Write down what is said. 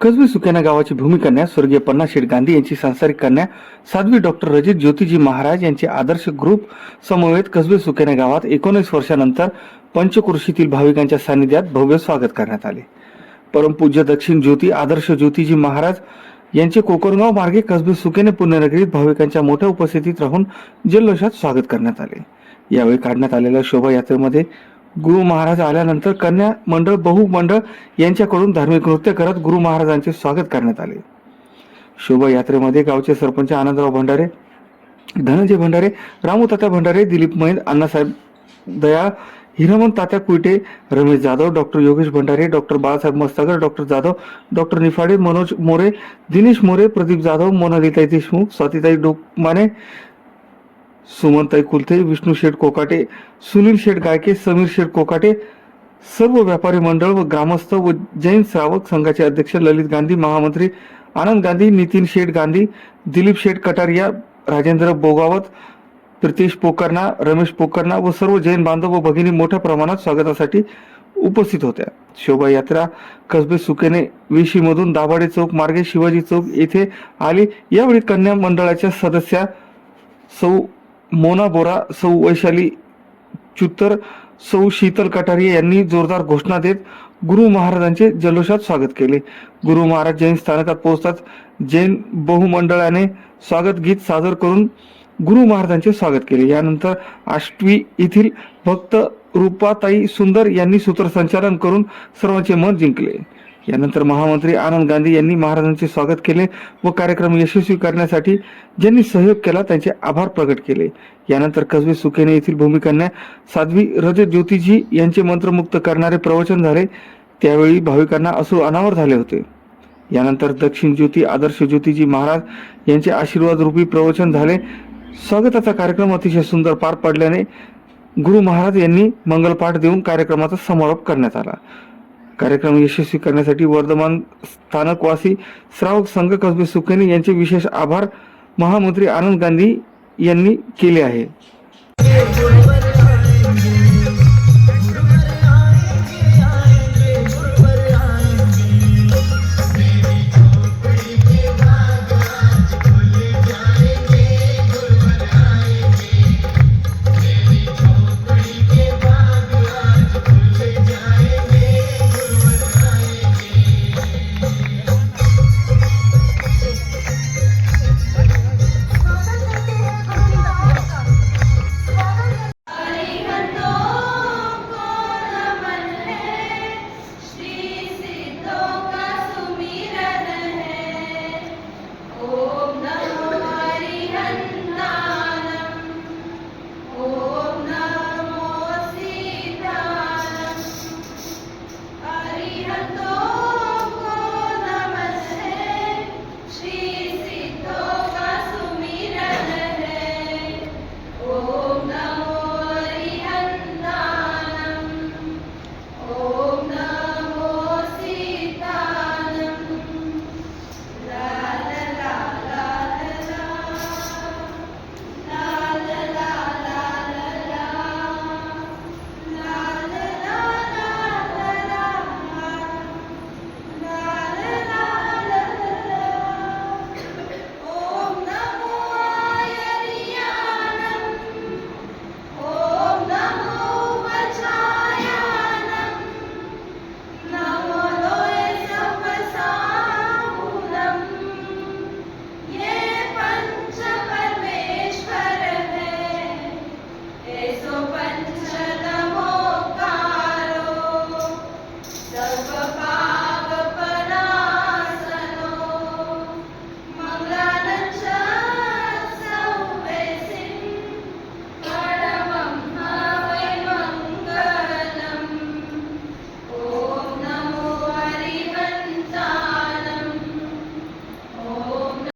कसबी सुकेना गावाची भूमिकन्या स्वर्गीय पन्नाशेठ गांधी यांची सांसारिक कन्या साध्वी डॉक्टर रजित ज्योतिजी महाराज यांचे आदर्श ग्रुप समवेत कसबे सुकेना गावात एकोणीस वर्षानंतर पंचकृषीतील भाविकांच्या सानिध्यात भव्य स्वागत करण्यात आले. परमपूज्य दक्षिण ज्योती आदर्श ज्योतिजी महाराज यांचे कोकणगाव मार्गे कसबे सुकेने पुण्यनगरीत भाविकांच्या मोठ्या उपस्थितीत राहून जल्लोषात स्वागत करण्यात आले. यावेळी काढण्यात आलेल्या शोभायात्रेमध्ये गुरु महाराज आल्यानंतर कन्या मंडळ बहुमंडळ यांच्याकडून धार्मिक नृत्य करत गुरु महाराजांचे स्वागत करण्यात आले. शोभायात्रेमध्ये गावचे sarpanch Anandrao Bhandare Dhananjay Bhandare Ramu Tatya Bhandare Dilip Maid Annasaheb Dayal Hiraman Tatya Kuite Ramesh Jadhav doctor Yogesh Bhandare doctor Balasaheb Mastagar doctor Jadhav doctor Niphade Manoj More Dinesh More Pradeep Jadhav Monalitai Deshmukh Swatitai Dokmane Sumantai Kulthe Vishnu Sheth Kokate Sunil Sheth Gayke Sameer Sheth Kokate सर्व व्यापारी मंडळ व ग्रामस्थ व जैन श्रावक संघाचे अध्यक्ष ललित गांधी महामंत्री आनंद गांधी नितीन शेठ गांधी दिलीप शेठ कटारिया राजेंद्र बोगावत प्रितेश पोकरणा रमेश पोकरणा व सर्व जैन बांधव व भगिनी मोठ्या प्रमाणात स्वागतासाठी उपस्थित होत्या. शोभायात्रा कसबे सुकेने वेशीमधून दाभाडे चौक मार्गे शिवाजी चौक येथे आली. यावेळी कन्या मंडळाच्या सदस्या सौ मोना बोरा सौ वैशाली चुतर सौ शीतल कटारिया यांनी जोरदार घोषणा देत गुरु महाराजांचे जल्लोषात स्वागत केले. गुरु महाराज जैन स्थानकात पोहोचताच जैन बहुमंडळाने स्वागत गीत सादर करून गुरु महाराजांचे स्वागत केले. यानंतर आष्टवी येथील भक्त रूपाताई सुंदर यांनी सूत्रसंचालन करून सर्वांचे मन जिंकले. यानंतर महामंत्री आनंद गांधी यांनी महाराजांचे स्वागत केले व कार्यक्रम यशस्वी करण्यासाठी ज्यांनी सहयोग केला त्यांचे आभार प्रकट केले. यानंतर कसबे सुकेने येथील भूमिकांना साध्वी रजत ज्योतिजी यांचे मंत्रमुक्त करणारे प्रवचन झाले. त्यावेळी भाविकांना असू अनावर झाले होते. यानंतर दक्षिण ज्योती आदर्श ज्योतिजी महाराज यांचे आशीर्वाद रूपी प्रवचन झाले. स्वागताचा कार्यक्रम अतिशय सुंदर पार पडल्याने गुरु महाराज यांनी मंगलपाठ देऊन कार्यक्रमाचा समारोप करण्यात आला. कार्यक्रम यशस्वी करण्यासाठी वर्धमान स्थानकवासी श्रावक संघ कसबे सुखेने यांचे विशेष आभार महामंत्री आनंद गांधी यांनी केले आहे. Eso